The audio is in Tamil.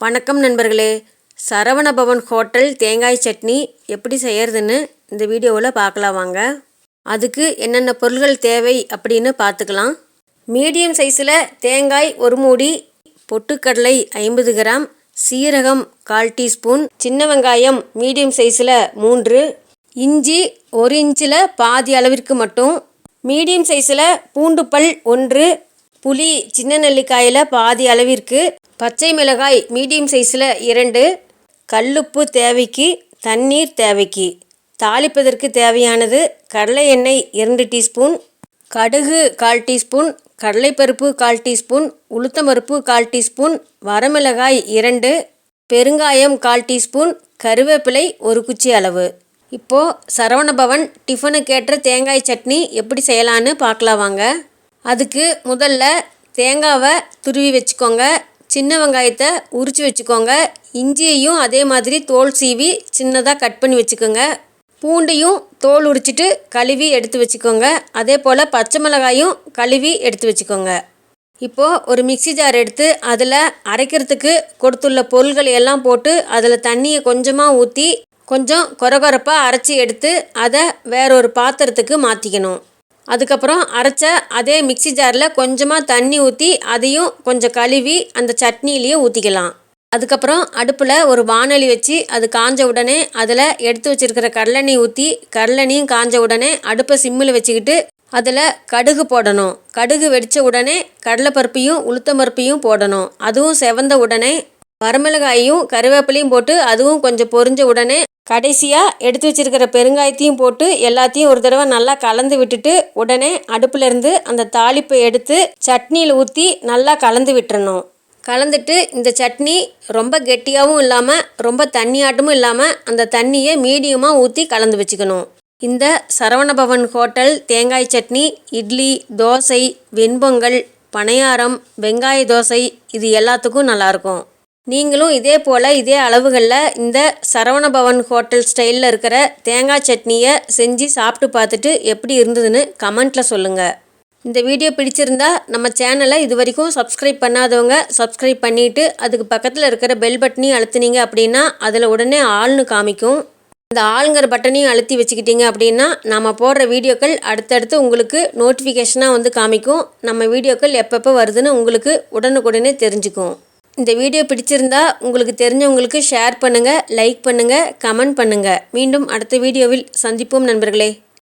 வணக்கம் நண்பர்களே. சரவணபவன் ஹோட்டல் தேங்காய் சட்னி எப்படி செய்கிறதுன்னு இந்த வீடியோவில் பார்க்கலாம் வாங்க. அதுக்கு என்னென்ன பொருள்கள் தேவை அப்படின்னு பார்த்துக்கலாம். மீடியம் சைஸில் தேங்காய் ஒரு மூடி பொட்டுக்கடலை ஐம்பது கிராம் சீரகம் கால் டீஸ்பூன் சின்ன வெங்காயம் மீடியம் சைஸில் மூன்று இஞ்சி ஒரு இன்ச்சில் பாதி அளவிற்கு மட்டும் மீடியம் சைஸில் பூண்டு பல் ஒன்று புளி சின்ன நெல்லிக்காயில் பாதி அளவிற்கு பச்சை மிளகாய் மீடியம் சைஸில் இரண்டு கல்லுப்பு தேவைக்கு தண்ணீர் தேவைக்கு. தாளிப்பதற்கு தேவையானது கடலை எண்ணெய் இரண்டு டீஸ்பூன் கடுகு கால் டீஸ்பூன் கடலைப்பருப்பு கால் டீஸ்பூன் உளுத்தம்பருப்பு கால் டீஸ்பூன் வரமிளகாய் இரண்டு பெருங்காயம் கால் டீஸ்பூன் கருவேப்பிலை ஒரு குச்சி அளவு. இப்போது சரவணபவன் டிஃபனுக்கேற்ற தேங்காய் சட்னி எப்படி செய்யலான்னு பார்க்கலாம் வாங்க. அதுக்கு முதல்ல தேங்காவை துருவி வச்சுக்கோங்க. சின்ன வெங்காயத்தை உரித்து வச்சுக்கோங்க. இஞ்சியையும் அதே மாதிரி தோல் சீவி சின்னதாக கட் பண்ணி வச்சுக்கோங்க. பூண்டையும் தோல் உரிச்சிட்டு கழுவி எடுத்து வச்சுக்கோங்க. அதே போல் பச்சை மிளகாயும் கழுவி எடுத்து வச்சுக்கோங்க. இப்போது ஒரு மிக்சி ஜார் எடுத்து அதில் அரைக்கிறதுக்கு கொடுத்துள்ள பொருள்களை எல்லாம் போட்டு அதில் தண்ணியை கொஞ்சமாக ஊற்றி கொஞ்சம் கொரகொரப்பாக அரைச்சி எடுத்து அதை வேறொரு பாத்திரத்துக்கு மாற்றிக்கணும் அதுக்கப்புறம் அரைச்ச அதே மிக்சி ஜாரில் கொஞ்சமாக தண்ணி ஊற்றி அதையும் கொஞ்சம் கழுவி அந்த சட்னிலேயே ஊற்றிக்கலாம் அதுக்கப்புறம் அடுப்பில் ஒரு வானொலி வச்சு அது காஞ்ச உடனே அதில் எடுத்து வச்சுருக்கிற கடலெண்ணி ஊற்றி கடலெண்ணியும் காஞ்ச உடனே அடுப்பை சிம்மில் வச்சுக்கிட்டு அதில் கடுகு போடணும். கடுகு வெடித்த உடனே கடலைப்பருப்பையும் உளுத்தம்பருப்பையும் போடணும். அதுவும் செவந்த உடனே வரமிளகாயும் கருவேப்பிலையும் போட்டு அதுவும் கொஞ்சம் பொரிஞ்ச உடனே கடைசியாக எடுத்து வச்சுருக்கிற பெருங்காயத்தையும் போட்டு எல்லாத்தையும் ஒரு தடவை நல்லா கலந்து விட்டுட்டு உடனே அடுப்புலேருந்து அந்த தாளிப்பை எடுத்து சட்னியில் ஊற்றி நல்லா கலந்து விட்டுறணும். கலந்துட்டு இந்த சட்னி ரொம்ப கெட்டியாகவும் இல்லாமல் ரொம்ப தண்ணியாட்டமும் இல்லாமல் அந்த தண்ணியை மீடியமாக ஊற்றி கலந்து வச்சுக்கணும். இந்த சரவணபவன் ஹோட்டல் தேங்காய் சட்னி இட்லி தோசை வெண்பொங்கல் பணியாரம் வெங்காய தோசை இது எல்லாத்துக்கும் நல்லாயிருக்கும் நீங்களும் இதே போல் இதே அளவுகளில் இந்த சரவணபவன் ஹோட்டல் ஸ்டைலில் இருக்கிற தேங்காய் சட்னியை செஞ்சு சாப்பிட்டு பார்த்துட்டு எப்படி இருந்ததுன்னு கமெண்ட்டில் சொல்லுங்கள் இந்த வீடியோ பிடிச்சிருந்தா நம்ம சேனலை இது வரைக்கும் சப்ஸ்கிரைப் பண்ணாதவங்க சப்ஸ்கிரைப் பண்ணிவிட்டு அதுக்கு பக்கத்தில் இருக்கிற பெல் பட்டனையும் அழுத்துனீங்க அப்படின்னா அதில் உடனே ஆள்னு காமிக்கும். இந்த ஆளுங்கிற பட்டனையும் அழுத்தி வச்சுக்கிட்டீங்க அப்படின்னா நம்ம போடுற வீடியோக்கள் அடுத்தடுத்து உங்களுக்கு நோட்டிஃபிகேஷனாக வந்து காமிக்கும். நம்ம வீடியோக்கள் எப்பப்போ வருதுன்னு உங்களுக்கு உடனுக்குடனே தெரிஞ்சுக்கும். இந்த வீடியோ பிடிச்சிருந்தா உங்களுக்கு தெரிஞ்சவங்களுக்கு ஷேர் பண்ணுங்கள் லைக் பண்ணுங்கள் கமெண்ட் பண்ணுங்கள் மீண்டும் அடுத்த வீடியோவில் சந்திப்போம் நண்பர்களே.